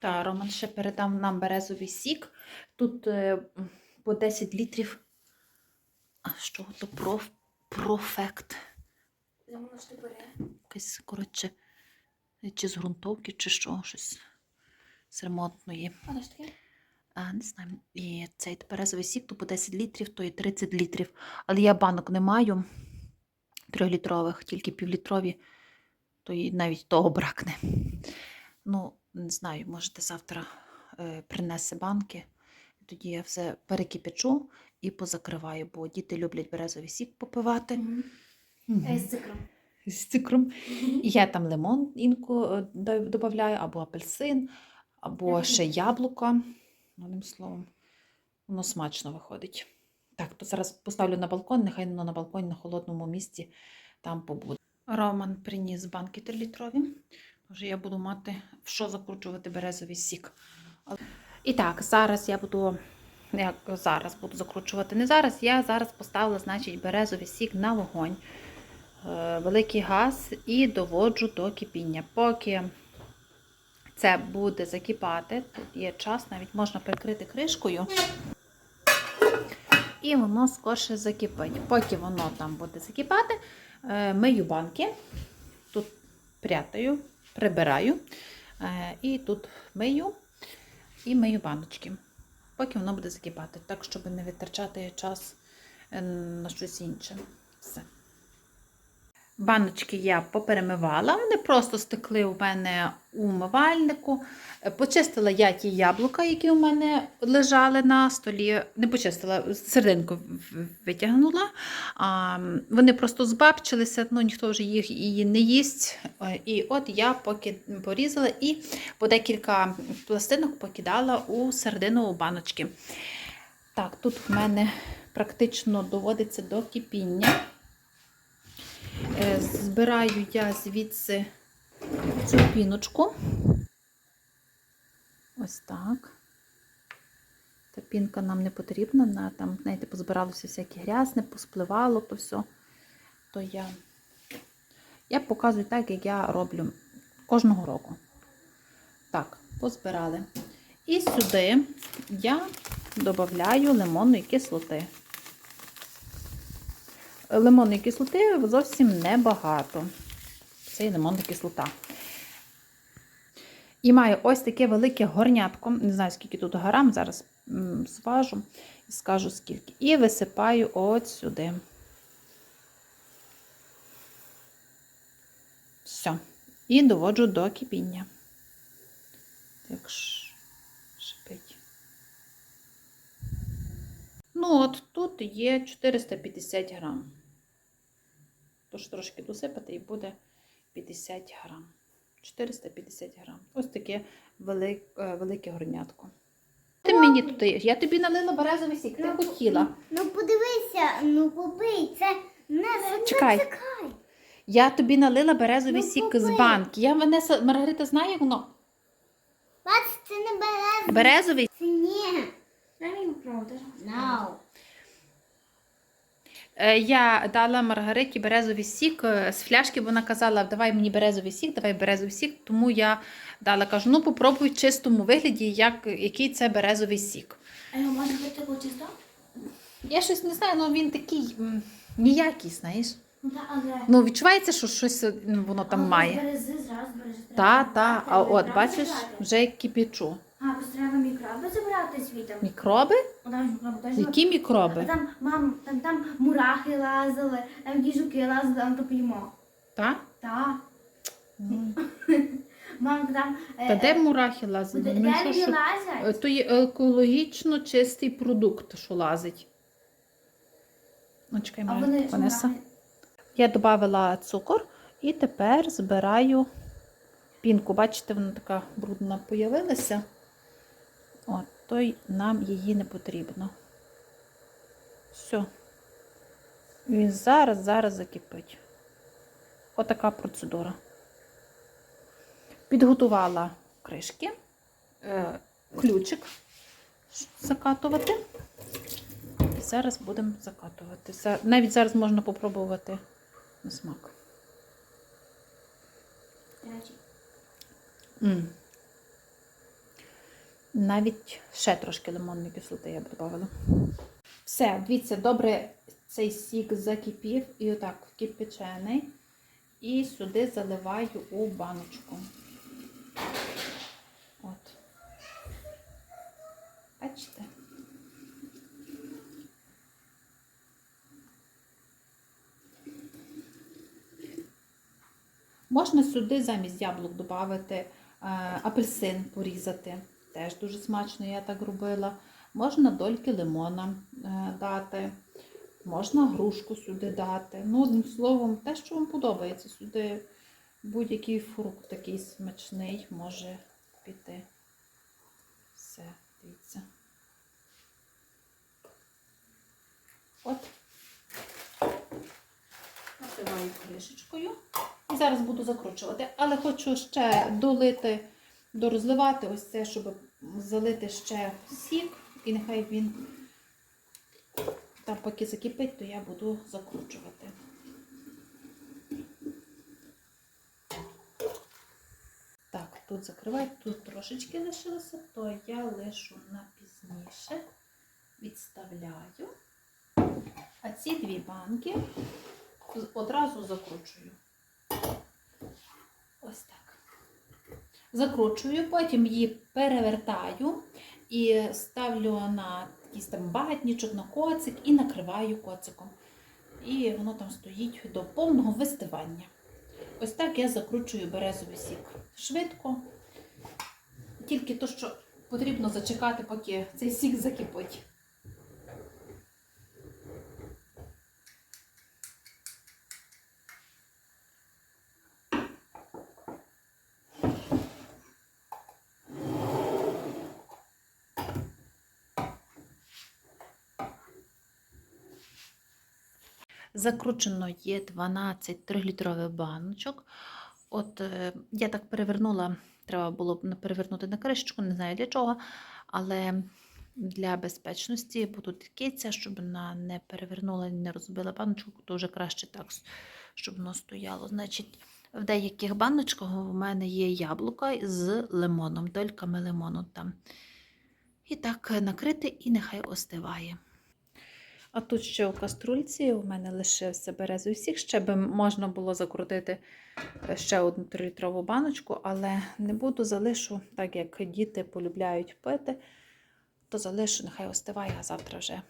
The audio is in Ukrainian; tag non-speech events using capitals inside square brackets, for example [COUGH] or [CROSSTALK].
Та, Роман ще передав нам березовий сік. Тут е, по 10 літрів. А що то проф, профект? Воно ж не бере. Якесь, коротше, чи з ґрунтовки, чи що, щось з ремонтної. Воно ж таке. А, не знаю. І цей березовий сік, то по 10 літрів, то і 30 літрів. Але я банок не маю трьохлітрових, тільки півлітрові, то і навіть того бракне. Ну, не знаю, можете завтра е, принесе банки. Тоді я все перекипячу і позакриваю, бо діти люблять березовий сік попивати. Е, З цикром. З цукром. І я там лимон інку додаю, або апельсин, або Мгм. ще яблука. Одним словом, воно смачно виходить. Так, то зараз поставлю на балкон, нехай воно на балконі на холодному місці там побуде. Роман приніс банки 3-літрові, тож я буду мати в що закручувати березовий сік. І так, зараз я буду. Як зараз буду закручувати. Не зараз, я зараз поставила, значить, березовий сік на вогонь е, великий газ і доводжу до кипіння. Поки це буде закипати, тут є час, навіть можна прикрити кришкою. І воно скорше закипить. Поки воно там буде закипати, е, мию банки. Тут прятаю, прибираю. е, І тут мию і мию баночки. Поки воно буде закипати, так, щоб не витрачати час е, на щось інше. Все. Баночки я поперемивала, вони просто стекли у мене у умивальнику. Е, Почистила я ті яблука, які у мене лежали на столі. Не почистила, серединку витягнула. А, вони просто збабчилися, ну ніхто вже їх її не їсть. Е, І от я поки порізала і по декілька пластинок покидала у середину у баночки. Так, тут в мене практично доводиться до кипіння. Е, Збираю я звідси цю піночку. Ось так. Та пінка нам не потрібна, на, там, знаєте, позбиралося всяке грязне, поспливало то все. То я, я показую так, як я роблю кожного року. Так, позбирали. І сюди я додаю лимонної кислоти. Лимонної кислоти зовсім небагато. Це і лимонна кислота. І маю ось таке велике горнятко. Не знаю, скільки тут грам, зараз зважу і скажу скільки. І висипаю от сюди. Все. І доводжу до кипіння. Так шипить. Ну, от тут є 450 грам. Тож трошки досипати і буде 50 грам. 450 грам. Ось таке велик, е, велике горнятко. Ти мені тут. Я тобі налила березовий сік. Ти хотіла. Ну подивися, ну побий, це не Чекай. не. Я тобі налила березовий Ну, сік з банки. Я Ванеса, Маргарита знає, як воно. Бач, це не береза. Березовий. Це ні. Дай мені попробувати. No. Е, Я дала Маргариті березовий сік е, з фляшки, вона казала, давай мені березовий сік, давай березовий сік. Тому я дала, кажу, ну попробуй в чистому вигляді, як, який це березовий сік. А його можна пити такого чисто? Я щось не знаю, ну він такий м, ніякий, знаєш. Ну але... Ну, відчувається, що щось е, ну, воно там Але має. Берези зразу. Та, та, а Треба от мікроби бачиш, забрати. вже кипячу. А, просто треба мікроби забрати звідти. Мікроби? Подаш мікроби, подаш Які мікроби? там, мам, там, там мурахи лазили, там діжуки лазили, там то поїмо. Та? Так. [LAUGHS] Мам, там... е, Та де е, мурахи лазили? де- Ну, де що, вони що? лазять? Е, То є екологічно чистий продукт, що лазить. Ну, чекай, А вони... Ванеса. мурахи- Я додала цукор і тепер збираю пінку. Бачите, вона така брудна появилася. От, то й нам її не потрібно. Все. Він зараз, зараз закипить. Отака процедура. Підготувала кришки, е, ключик закатувати. І зараз будемо закатувати. Навіть зараз можна попробувати на смак. Речі. М. Навіть ще трошки лимонної кислоти я б додавала. Все, дивіться, добре цей сік закипів і отак кипячений. І сюди заливаю у баночку. От. Бачите? Можна сюди замість яблук додати апельсин порізати. Теж дуже смачно, я так робила. Можна дольки лимона е, дати, можна грушку сюди дати. Ну, одним словом, те, що вам подобається. Сюди будь-який фрукт такий смачний може піти. Все, дивіться. От. Накриваю кришечкою. І зараз буду закручувати. Але хочу ще долити, дорозливати ось це, щоб залити ще сік. І нехай він там поки закипить, то я буду закручувати. Так, тут закриваю, тут трошечки лишилося, то я лишу на пізніше, відставляю. А ці дві банки одразу закручую. Ось так. Закручую, потім її перевертаю і ставлю на якийсь там багатнічок, на коцик і накриваю коциком. І воно там стоїть до повного вистивання. Ось так я закручую березовий сік. Швидко. Тільки то, що потрібно зачекати, поки цей сік закипить. Закручено є 12 3-літрових баночок. От е, я так перевернула, треба було б перевернути на кришечку, не знаю для чого, але для безпечності буду киця, щоб вона не перевернула і не розбила баночку, то вже краще так, щоб воно стояло. Значить, в деяких баночках у мене є яблука з лимоном, дольками лимону там. І так накрити, і нехай остиває. А тут ще у каструльці у мене лишився березовий сік. Ще би можна було закрутити е, ще одну 3-літрову баночку, але не буду, залишу, так як діти полюбляють пити, то залишу, нехай остиває, а завтра вже